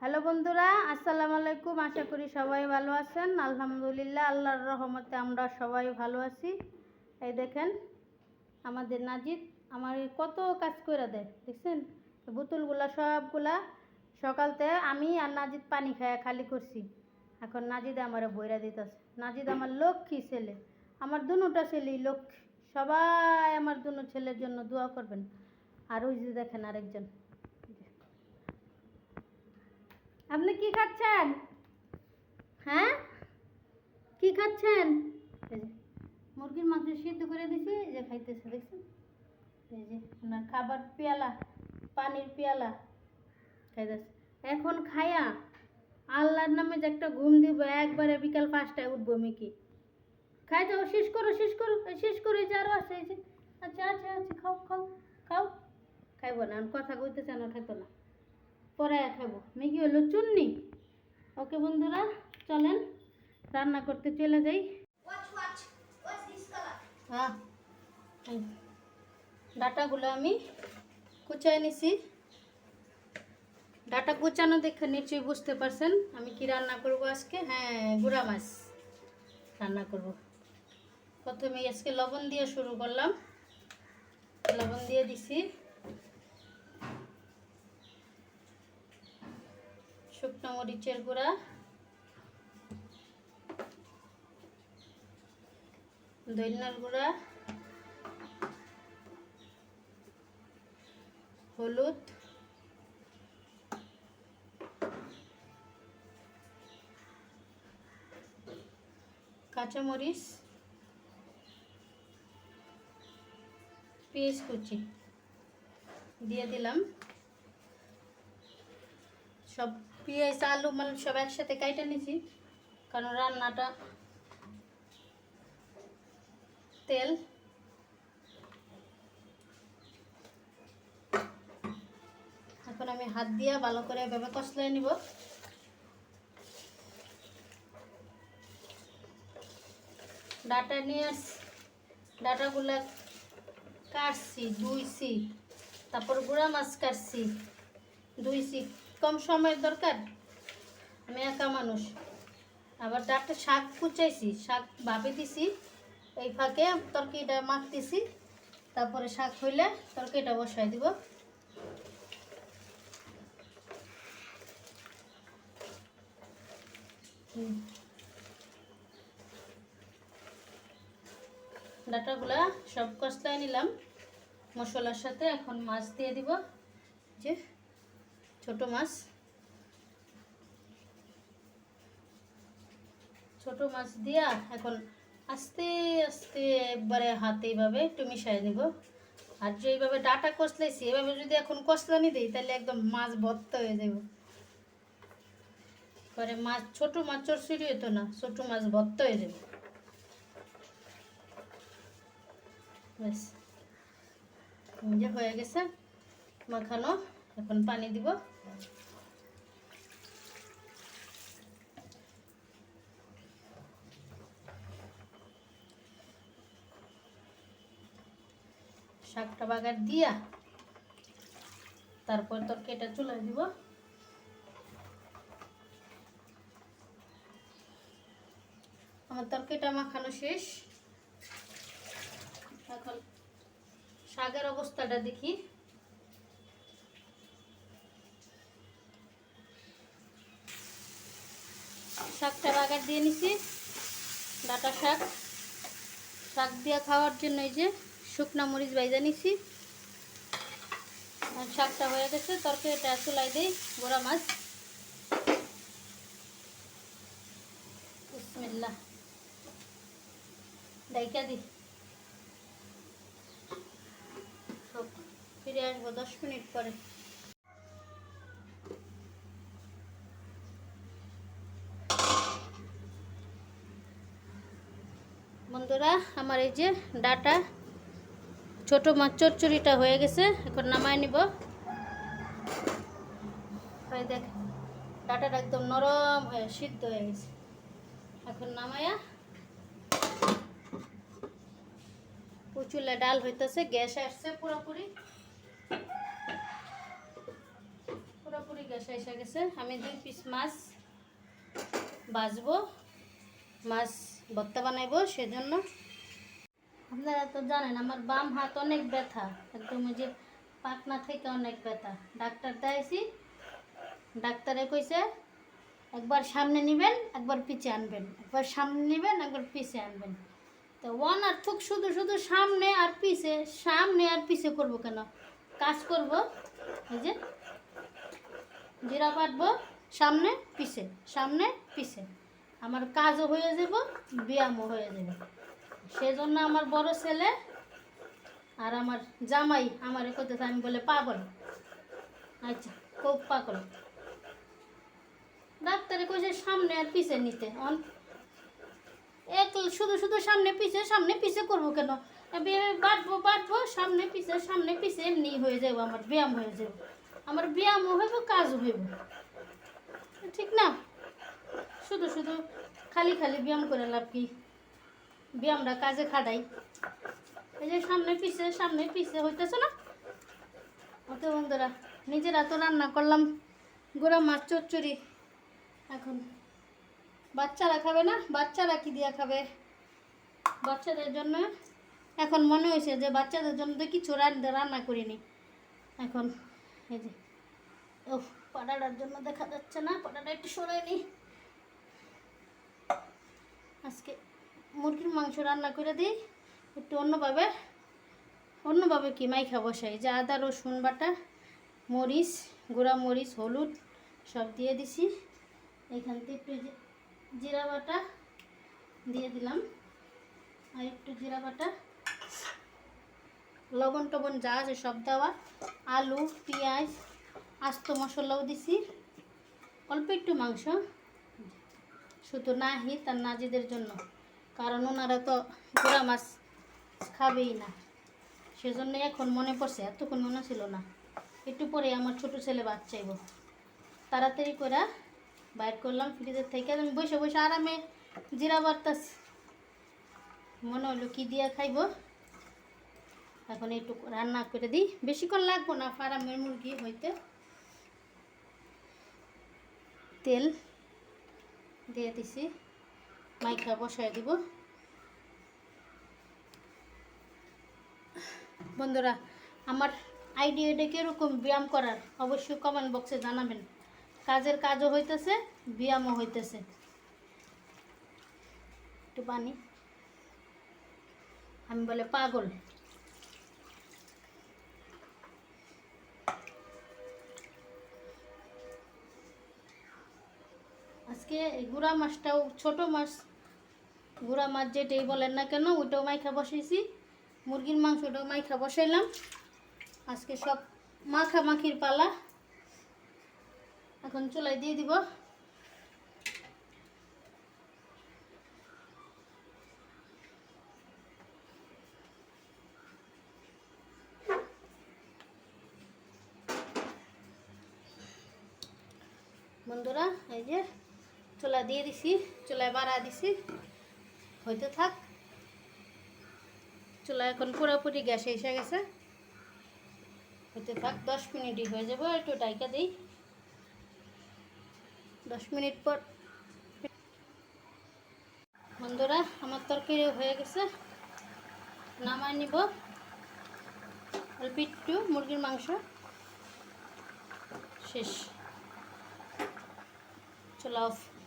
Hello বন্ধুরা, আসসালামু আলাইকুম। আশা করি সবাই ভালো আছেন। আলহামদুলিল্লাহ, আল্লাহর রহমতে আমরা সবাই ভালো আছি। এই দেখেন, আমাদের নাজিদ আমার কত কাজ করে দেয়, দেখছেন? বোতলগুলা, সবগুলা সকালতে আমি আর নাজিদ পানি খায়া খালি করছি। এখন নাজিদ আমার বইরা দিতেছে। নাজিদ আমার লক্ষ্মী ছেলে। আমার দুটা ছেলেই লক্ষ্মী। সবাই আমার দুনো ছেলের জন্য দোয়া করবেন। আর ওই যে দেখেন আরেকজন। আপনি কি খাচ্ছেন? হ্যাঁ? কি খাচ্ছেন? মুরগির মাংস সিদ্ধ করে দিছি যে খাইতেছে, দেখছেন? এই যে, ওনার খাবার পেয়ালা, পানির পেয়ালা খাইতেছে। এখন খায়া আল্লাহর নামে যে একটা ঘুম দিব, একবারে বিকাল পাঁচটায় উঠবো মেকি খাই যাও, শেষ করো শেষ করো শেষ করো যে আরও আছে, এই যে। আচ্ছা আচ্ছা আচ্ছা খাও খাও খাও। খাইবো না কথা কইতেছে না খাইতো না। পরে খাব। ম্যাগি হলো? চুন্নি? ওকে বন্ধুরা চলেন রান্না করতে চলে যাই? হ্যাঁ ডাটাগুলো আমি কুচায় নিছি। ডাটা কুচানো দেখে নিশ্চয়ই বুঝতে পারছেন আমি কি রান্না করব আজকে? হ্যাঁ গুড়া মাছ রান্না করব। প্রথমে আজকে লবণ দিয়ে শুরু করলাম। লবণ দিয়ে দিছি। মরিচের গুঁড়া। ধনিয়ার গুঁড়া। হলুদ। কাঁচামরিচ। পেঁয়াজ কুচি। দিয়ে দিলাম। সব পেঁয়াজ, আলু মানে সব একসাথে কাইটে নিছি, কারণ রান্নাটা তেল। এখন আমি হাত দিয়ে ভালো করে এভাবে কষলে নিব। ডাটা নিয়ে আস, ডাটাগুলা কাটছি, ধুইছি, তারপর গুঁড়া মাছ কাটছি, ধুইছি। কম সময়ের দরকার? আমি একা মানুষ। আবার ডাটা শাক কুচাইছি, শাক ভাপে দিছি, এই ফাঁকে তরকারিটা মাখতেছি, তারপরে শাক হইলে তরকিটা বসাই দিব। ডাটাগুলা সব কষলায় নিলাম। মশলার সাথে এখন মাছ দিয়ে দিব। যে ছোট মাছ। ছোট মাছ দিয়া এখন আস্তে আস্তে একবারে হাতে এইভাবে একটু মিশাই নিব আর যে এইভাবে ডাটা কষলাইছি, এভাবে যদি এখন কষলানি দিই, তাহলে একদম মাছ ভর্তা হয়ে যাব। পরে মাছ, ছোট মাছ চরচুরি হতো না, ছোট মাছ ভর্তা হয়ে যাবে। ব্যাস, হয়ে গেছে মাখানো। এখন পানি দিব। শাকটা বাগার দিয়া তারপর তরকারিটা চুলাই দিব। আমার তরকারিটা মাখানো শেষ। এখন শাকের অবস্থাটা দেখি। শাকটা বাগার দিয়ে নিছি। ডাটা শাক। শাক দিয়ে খাওয়ার জন্য এই যে শুকনো মরিচ বাইজা নিছি। শাকটা হয়ে গেছে, তরকারিটা চুলাই দিই, গোড়া মাছ। বিসমিল্লাহ। ডাইকা দি। সব ফিরে আসব দশ মিনিট পরে। বন্ধুরা, আমার এই যে ডাটা, ছোট মাছ চচ্চড়িটা হয়ে গেছে, এখন নামায় নিব। দেখ, ডাটাটা একদম নরম হয়ে সিদ্ধ হয়ে গেছে। এখন নামায়া চুলে ডাল হইতেছে, গ্যাস আসছে পুরোপুরি। পুরোপুরি গ্যাস এসে গেছে। আমি দুই পিস মাছ বাজবো। মাছ ভর্তা বানাইবো, সেজন্য। আপনারা তো জানেন, আমার বাম হাত অনেক ব্যথা। একদম ওই যে পাকনা থেকে অনেক ব্যথা। ডাক্তার দেখাইছি, ডাক্তারে কইছে, একবার সামনে নেবেন, একবার পিছে আনবেন। একবার সামনে নেবেন, একবার পিছে আনবেন। তো ওয়ান আর থুক শুধু শুধু সামনে আর পিছে, সামনে আর পিছে করব কেন? কাজ করব, এই যে, জিরা কাটবো সামনে, পিছে সামনে, পিছে। আমার কাজও হয়ে যাব, ব্যায়ামও হয়ে যাবে। সেজন্য আমার বড় ছেলে আর আমার জামাই আমার করতেছে আমি বলে পাগল। আচ্ছা খুব পাগল। ডাক্তারে কইছে সামনে আর পিছে নিতে। অন- এক শুধু শুধু সামনে পিছে সামনে পিছে করব কেন? বাটবো বাটবো সামনে পিছে সামনে পিছে, এমনি হয়ে যাব, আমার ব্যায়াম হয়ে যাব। আমার ব্যায়ামও হইব, কাজও হইব। ঠিক না? শুধু শুধু খালি খালি ব্যায়াম করে লাভ কি? ব্যায়ামটা কাজে খাটাই। এই যে সামনে পিছে সামনে পিছে হইতেছে না? অত বন্ধুরা, নিজেরা তো রান্না করলাম, গোড়া মাছ, চচ্চড়ি। এখন বাচ্চারা খাবে না? বাচ্চারা কি দিয়া খাবে? বাচ্চাদের জন্য এখন মনে হয়েছে যে বাচ্চাদের জন্য তো কিছু রান্না রান্না করিনি। এখন এই যে ও পাটাটার জন্য দেখা যাচ্ছে না পাটাটা একটু সরাই নি। আজকে মুরগির মাংস রান্না করে দিই। একটু অন্যভাবে অন্যভাবে কি মাইখা বসাই? যে আদা, রসুন বাটা, মরিচ, গুঁড়া মরিচ, হলুদ সব দিয়ে দিছি। এখান থেকে একটু জিরা বাটা দিয়ে দিলাম। আর একটু জিরা বাটা, লবণ টবণ যা আছে সব দেওয়া। আলু, পেঁয়াজ, আস্ত মশলাও দিছি। অল্প একটু মাংস। শুধু নাহি তার নাজিদের জন্য, কারণ ওনারা তো গোড়া মাছ খাবেই না। সেজন্য এখন মনে পড়ছে, এতক্ষণ মনে ছিল না, একটু পরে আমার ছোট ছেলে ভাত চাইব তাড়াতাড়ি করে বাইর করলাম ফ্রিজের থেকে, আমি বসে বসে আরামে জিরা বার্তাস মনে হলো কী দিয়া খাইব? এখন একটু রান্না করে দিই। বেশিক্ষণ লাগবো না, ফারামের মুরগি হইতে। তেল দিয়ে দিছি। মাইখা বসায় দিব। বন্ধুরা, আমার আইডিয়াটা কীরকম ব্যায়াম করার অবশ্যই কমেন্ট বক্সে জানাবেন। কাজের কাজও হইতেছে, ব্যায়ামও হইতেছে। একটু পানি আমি বলে পাগল। আজকে গুড়া মাছটাও, ছোট মাছ, গুড়া মাছ যেটাই বলেন না কেন, ওইটাও মাইখা বসাইছি। মুরগির মাংসটাও মাইখা বসাইলাম। আজকে সব মাখা মাখির পালা। এখন চুলায় দিয়ে দিব। বন্ধুরা, এই যে চুলা দিয়ে দিছি, চুলায় বাড়া দিছি। হইতে থাক। চুলা এখন পুরোপুরি গ্যাসে এসে গেছে। হইতে থাক, দশ মিনিটই হয়ে যাবে, একটু ডাইকা দিই। দশ মিনিট পর। বন্ধুরা, আমার তরকারি হয়ে গেছে। নামায় নিব। অল্প একটু মুরগির মাংস। শেষ। চলো অফ।